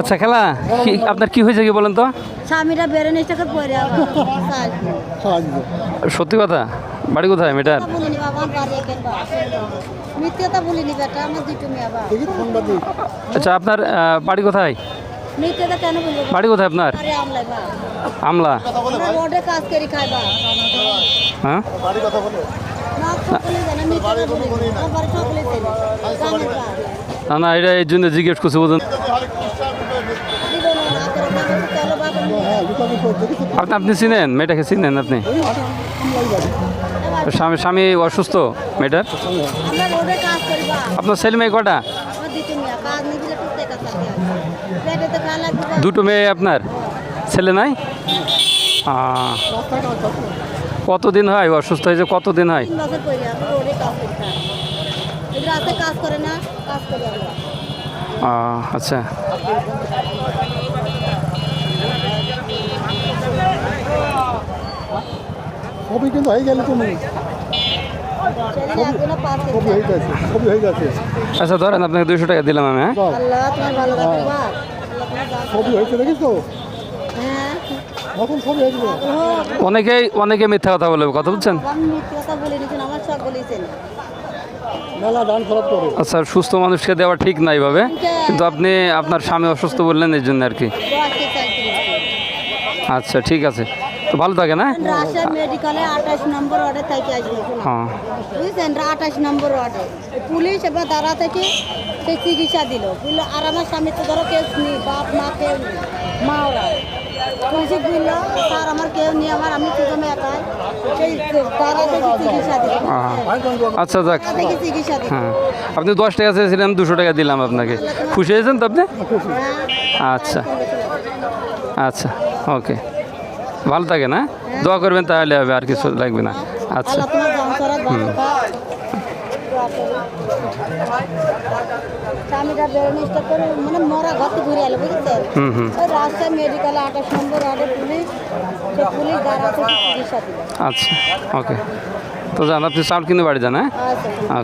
আচ্ছা খেলা? কি আপনার কি হয়েছে কি বলেন তো? স্বামীরা বেড়ে নিচটাকে পরে সত্যি কথা? বাড়ি কোথায় বা আচ্ছা আপনার বাড়ি কোথায়? মিথ্যাটা কেন বলব বাড়ি কোথায় আপনার? আমলা। হ্যাঁ? না না, এটা এই জন্য জিজ্ঞেস করছি বুঝুন দিব না না করে না চলো বাবা আপনি আপনি চিনেন? মেয়েটাকে চিনেন আপনি? স্বামী স্বামী অসুস্থ, মেয়েটার? আপনার ছেলে মেয়ে কটা? দুটো মেয়ে আপনার? ছেলে নাই? কতদিন হয় অসুস্থ হয়েছে? কতদিন হয়? কাজ করি না কাজ করি আচ্ছা। ছবি কিন্তু হয়ে গেলে তুমি আচ্ছা ধরেন আপনাকে দুইশো টাকা দিলাম আমি হ্যাঁ? হ্যাঁ। অনেকেই অনেকে মিথ্যা কথা বলে কথা বুঝছেন? আচ্ছা সুস্থ মানুষকে দেওয়া ঠিক না এইভাবে কিন্তু আপনি আপনার স্বামী অসুস্থ বললেন এই জন্য আর কি। আচ্ছা ঠিক আছে। তো ভালো থাকে না? রাজশাহী মেডিকেলে আঠাশ নম্বর ওয়ার্ডে থেকে আসবে। হ্যাঁ। বুঝছেন? আঠাশ নম্বর ওয়ার্ডে। পুলিশ এবার থেকে সে চিকিৎসা দিল। আর আমার স্বামী তো ধরো কেউ নেই বাপ মা কেউ মা ওরা। স্যার আমার কেউ নেই আমার আমি আমি একাই। সেই তারা থেকে চিকিৎসা দিল আচ্ছা যাক। থেকে চিকিৎসা দিল হ্যাঁ। আপনি দশ টাকা চেয়েছিলেন দুশো টাকা দিলাম আপনাকে। খুশি হয়েছেন তো আপনি? হ্যাঁ আচ্ছা। আচ্ছা ওকে। ভালো থাকে না দোয়া করবেন তাহলে হবে আর কিছু লাগবে না। আচ্ছা। আল্লাহ তোমার দাম করার ভালো থাক। দোয়া করি। স্বামীটা বেরোনো স্টার্ট করে মানে মরা ঘর থেকে ঘুরে এলো বুঝছেন হুম হুম ওই রাজশাহী মেডিকেলে আঠাশ নম্বর ওয়ার্ডে পুলিশ সে পুলিশ দ্বারা থেকে চিকিৎসা দিল আচ্ছা ওকে তো যান আপনি চাউল কিনে বাড়ি যান হ্যাঁ আচ্ছা আচ্ছা